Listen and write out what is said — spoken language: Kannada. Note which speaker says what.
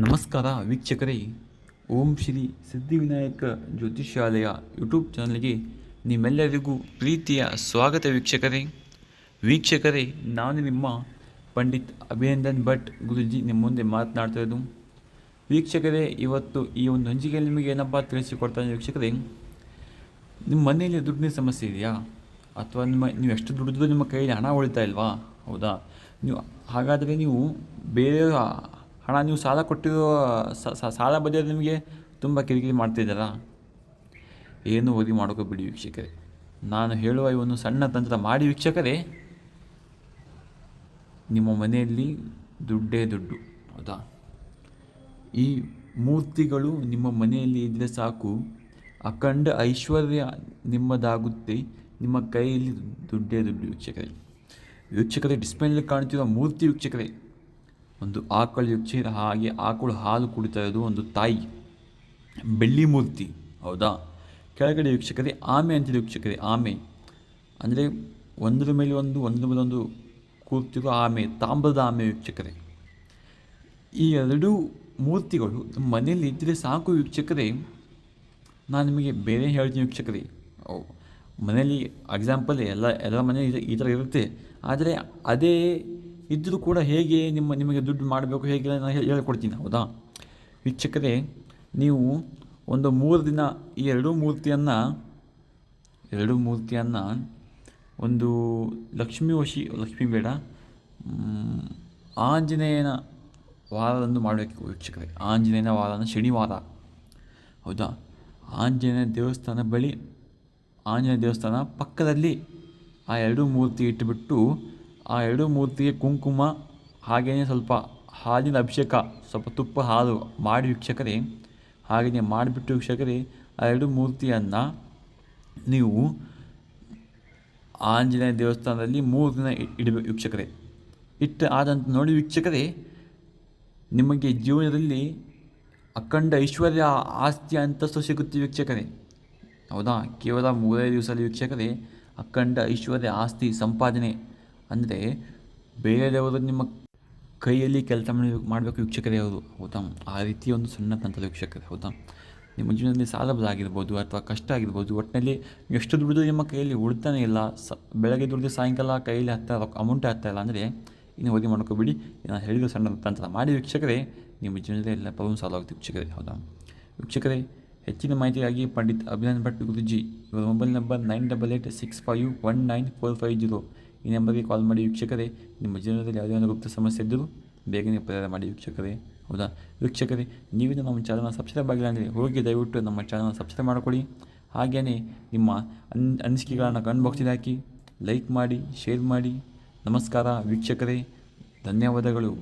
Speaker 1: ನಮಸ್ಕಾರ ವೀಕ್ಷಕರೇ. ಓಂ ಶ್ರೀ ಸಿದ್ಧಿವಿನಾಯಕ ಜ್ಯೋತಿಷ್ಯಾಲಯ ಯೂಟ್ಯೂಬ್ ಚಾನಲ್ಗೆ ನಿಮ್ಮೆಲ್ಲರಿಗೂ ಪ್ರೀತಿಯ ಸ್ವಾಗತ ವೀಕ್ಷಕರೇ. ವೀಕ್ಷಕರೇ, ನಾನು ನಿಮ್ಮ ಪಂಡಿತ್ ಅಭಿನಂದನ್ ಭಟ್ ಗುರುಜಿ ನಿಮ್ಮ ಮುಂದೆ ಮಾತನಾಡ್ತಾ ಇರೋದು. ವೀಕ್ಷಕರೇ, ಇವತ್ತು ಈ ಒಂದು ಹಂಚಿಕೆಯಲ್ಲಿ ನಿಮಗೆ ಏನಪ್ಪ ತಿಳಿಸಿಕೊಡ್ತಾನೆ ವೀಕ್ಷಕರೇ, ನಿಮ್ಮ ಮನೆಯಲ್ಲಿ ದುಡ್ಡಿನ ಸಮಸ್ಯೆ ಇದೆಯಾ? ಅಥವಾ ನಿಮ್ಮ, ನೀವು ಎಷ್ಟು ದುಡಿದ್ರು ನಿಮ್ಮ ಕೈಯಲ್ಲಿ ಹಣ ಉಳಿತಾ ಇಲ್ವಾ? ಹೌದಾ? ನೀವು, ಹಾಗಾದರೆ ನೀವು ಬೇರೆ ಹಣ ನೀವು ಸಾಲ ಕೊಟ್ಟಿರೋ ಸಾಲ ಬದಿಯಲ್ಲಿ ನಿಮಗೆ ತುಂಬ ಕಿರಿಕಿರಿ ಮಾಡ್ತಿದ್ದಾರಾ? ಏನು ವರಿ ಮಾಡ್ಕೋಬೇಡಿ ವೀಕ್ಷಕರೇ. ನಾನು ಹೇಳುವ ಈ ಒಂದು ಸಣ್ಣ ತಂತ್ರ ಮಾಡಿ ವೀಕ್ಷಕರೇ, ನಿಮ್ಮ ಮನೆಯಲ್ಲಿ ದುಡ್ಡೇ ದುಡ್ಡು, ಹೌದಾ? ಈ ಮೂರ್ತಿಗಳು ನಿಮ್ಮ ಮನೆಯಲ್ಲಿ ಇದ್ದರೆ ಸಾಕು. ಅಖಂಡ ಐಶ್ವರ್ಯ ನಿಮ್ಮದಾಗುತ್ತೆ. ನಿಮ್ಮ ಕೈಯಲ್ಲಿ ದುಡ್ಡೇ ದುಡ್ಡು ವೀಕ್ಷಕರೇ. ವೀಕ್ಷಕರೇ ಡಿಸ್ಪ್ಲೇನಲ್ಲಿ ಕಾಣ್ತಿರೋ ಮೂರ್ತಿ ವೀಕ್ಷಕರೇ ಒಂದು ಆಕಳು ಯುಚ್ಚಿ ಹಾಗೆ ಆಕಳು ಹಾಲು ಕುಡಿತಾ ಇರೋದು ಒಂದು ತಾಯಿ. ಬೆಳ್ಳಿ ಮೂರ್ತಿ, ಹೌದಾ? ಕೆಳಗಡೆ ವೀಕ್ಷಕರೇ, ಆಮೆ ಅಂತಿದೆ ವೀಕ್ಷಕರೇ, ಆಮೆ. ಅಂದರೆ ಒಂದರ ಮೇಲೆ ಒಂದು, ಒಂದರ ಮೇಲೆ ಒಂದು ಕೂರ್ತಿರೋ ಆಮೆ, ತಾಮ್ರದ ಆಮೆ ವೀಕ್ಷಕರೇ. ಈ ಎರಡೂ ಮೂರ್ತಿಗಳು ಮನೆಯಲ್ಲಿ ಇದ್ದರೆ ಸಾಕು ವೀಕ್ಷಕರೇ. ನಾನು ನಿಮಗೆ ಬೇರೆ ಹೇಳ್ತೀನಿ ವೀಕ್ಷಕರೇ. ಮನೆಯಲ್ಲಿ ಎಕ್ಸಾಂಪಲ್ ಎಲ್ಲ ಎಲ್ಲ ಮನೆ ಈ ಥರ ಇರುತ್ತೆ. ಆದರೆ ಅದೇ ಇದ್ದರೂ ಕೂಡ ಹೇಗೆ ನಿಮ್ಮ, ನಿಮಗೆ ದುಡ್ಡು ಮಾಡಬೇಕು ಹೇಗೆ ನಾನು ಹೇಳ್ಕೊಡ್ತೀನಿ, ಹೌದಾ? ವೀಕ್ಷಕರೇ, ನೀವು ಒಂದು ಮೂರು ದಿನ, ಈ ಎರಡೂ ಮೂರ್ತಿಯನ್ನು ಎರಡೂ ಮೂರ್ತಿಯನ್ನು ಒಂದು ಲಕ್ಷ್ಮೀ ವಶಿ, ಲಕ್ಷ್ಮೀ ಬೇಡ ಆಂಜನೇಯನ ವಾರದಂದು ಮಾಡಬೇಕು ವೀಕ್ಷಕರೇ. ಆಂಜನೇಯನ ವಾರನ ಶನಿವಾರ. ಹೌದಾ? ಆಂಜನೇಯ ದೇವಸ್ಥಾನ ಬಳಿ ಆಂಜನೇಯ ದೇವಸ್ಥಾನ ಪಕ್ಕದಲ್ಲಿ ಆ ಎರಡು ಮೂರ್ತಿ ಇಟ್ಟುಬಿಟ್ಟು ಆ ಎರಡು ಮೂರ್ತಿಗೆ ಕುಂಕುಮ, ಹಾಗೆಯೇ ಸ್ವಲ್ಪ ಹಾಲಿನ ಅಭಿಷೇಕ, ಸ್ವಲ್ಪ ತುಪ್ಪ, ಹಾಲು ಮಾಡಿ ವೀಕ್ಷಕರೇ. ಹಾಗೆಯೇ ಮಾಡಿಬಿಟ್ಟು ವೀಕ್ಷಕರೇ, ಆ ಎರಡು ಮೂರ್ತಿಯನ್ನು ನೀವು ಆಂಜನೇಯ ದೇವಸ್ಥಾನದಲ್ಲಿ ಮೂರು ದಿನ ಇಡಬೇಕು ವೀಕ್ಷಕರೇ. ಇಟ್ಟು ಆದಂತ ನೋಡಿ ವೀಕ್ಷಕರೇ, ನಿಮಗೆ ಜೀವನದಲ್ಲಿ ಅಖಂಡ ಐಶ್ವರ್ಯ ಆಸ್ತಿ ಅಂತಸ್ತು ಸಿಗುತ್ತೆ ವೀಕ್ಷಕರೇ. ಹೌದಾ? ಕೇವಲ ಮೂರೇ ದಿವಸದಲ್ಲಿ ವೀಕ್ಷಕರೇ, ಅಖಂಡ ಐಶ್ವರ್ಯ ಆಸ್ತಿ ಸಂಪಾದನೆ ಅಂದರೆ ಬೇರೆಯವರು ನಿಮ್ಮ ಕೈಯಲ್ಲಿ ಕೆಲಸ ಮಾಡಿ ಮಾಡಬೇಕು ವೀಕ್ಷಕರೇ ಅವರು ಹೌದಾ? ಆ ರೀತಿ ಒಂದು ಸಣ್ಣ ತಂತ್ರದ ವೀಕ್ಷಕರೇ, ಹೌದಾ? ನಿಮ್ಮ ಜೀವನದಲ್ಲಿ ಸಾಲ ಆಗಿರ್ಬೋದು ಅಥವಾ ಕಷ್ಟ ಆಗಿರ್ಬೋದು ಒಟ್ಟಿನಲ್ಲಿ ಎಷ್ಟು ದುಡಿದು ನಿಮ್ಮ ಕೈಯಲ್ಲಿ ಉಳಿತಾನೆ ಇಲ್ಲ. ಸ, ಬೆಳಗ್ಗೆ ದುಡಿದು ಸಾಯಂಕಾಲ ಕೈಯಲ್ಲಿ ಹತ್ತ ಅಮೌಂಟ್ ಆಗ್ತಾ ಇಲ್ಲ ಅಂದರೆ ಇನ್ನು ಹೋಗಿ ಮಾಡ್ಕೋಬಿಡಿ. ನಾನು ಹೇಳಿದ ಸಣ್ಣ ತಂತ್ರ ಮಾಡಿ ವೀಕ್ಷಕರೇ, ನಿಮ್ಮ ಜೀವನದಲ್ಲಿ ಎಲ್ಲ ಪ್ರಾಬ್ಲಮ್ ಸಾಲ್ವ್ ಆಗುತ್ತೆ ವೀಕ್ಷಕರೇ, ಹೌದಾ? ವೀಕ್ಷಕರೇ, ಹೆಚ್ಚಿನ ಮಾಹಿತಿಗಾಗಿ ಪಂಡಿತ್ ಅಭಿನಂದ್ ಭಟ್ ಗುರುಜಿ, ಇವರ mobile number nine double eight six five one nine four five zero. ಈ ನಂಬರ್ಗೆ ಕಾಲ್ ಮಾಡಿ ವೀಕ್ಷಕರೇ, ನಿಮ್ಮ ಜೀವನದಲ್ಲಿ ಯಾವುದೇ ಒಂದು ಗುಪ್ತ ಸಮಸ್ಯೆ ಇದ್ದರೂ ಬೇಗನೆ ಪರಿಹಾರ ಮಾಡಿ ವೀಕ್ಷಕರೇ. ಹೌದಾ? ವೀಕ್ಷಕರೇ ನೀವು ನಮ್ಮ ಚಾನಲ್ನ ಸಬ್ಸ್ಕ್ರೈಬ್ ಆಗಿಲ್ಲ ಅಂದರೆ ಹೋಗಿ ದಯವಿಟ್ಟು ನಮ್ಮ ಚಾನಲ್ನ ಸಬ್ಸ್ಕ್ರೈಬ್ ಮಾಡಿಕೊಳ್ಳಿ. ಹಾಗೆಯೇ ನಿಮ್ಮ ಅನ್, ಅನಿಸಿಕೆಗಳನ್ನು ಕಮೆಂಟ್ ಬಾಕ್ಸಿಗೆ ಹಾಕಿ ಲೈಕ್ ಮಾಡಿ ಶೇರ್ ಮಾಡಿ. ನಮಸ್ಕಾರ ವೀಕ್ಷಕರೇ. ಧನ್ಯವಾದಗಳು.